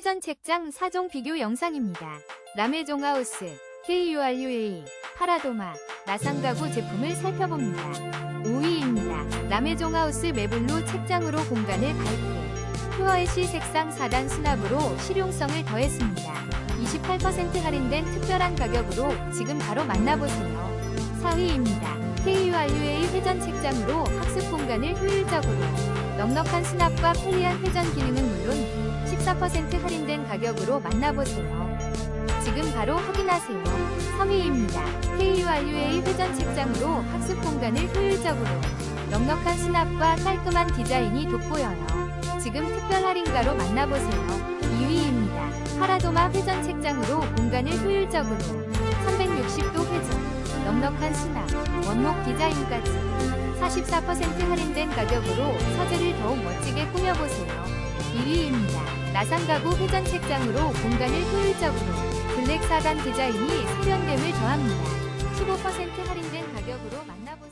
회전 책장 4종 비교 영상입니다. 라메종하우스, KURUA, 파라도마, 나상가구 제품을 살펴봅니다. 5위입니다. 라메종하우스 매블로 책장으로 공간을 밝게 퓨어애쉬 색상 4단 수납으로 실용성을 더했습니다. 28% 할인된 특별한 가격으로 지금 바로 만나보세요. 4위입니다. KURUA 회전 책장으로 학습 공간을 효율적으로 넉넉한 수납과 편리한 회전 기능은 물론 14% 할인된 가격으로 만나보세요. 지금 바로 확인하세요. 3위입니다. KURUA 회전 책장으로 학습 공간을 효율적으로 넉넉한 수납과 깔끔한 디자인이 돋보여요. 지금 특별 할인가로 만나보세요. 2위입니다. 파라도마 회전 책장으로 공간을 효율적으로 360도 회전, 넉넉한 수납, 원목 디자인까지 44% 할인된 가격으로 서재를 더욱 멋지게 꾸며보세요. 1위입니다. 나상가구 회전 책장으로 공간을 효율적으로 블랙 4단 디자인이 세련됨을 더합니다. 15% 할인된 가격으로 만나보세요.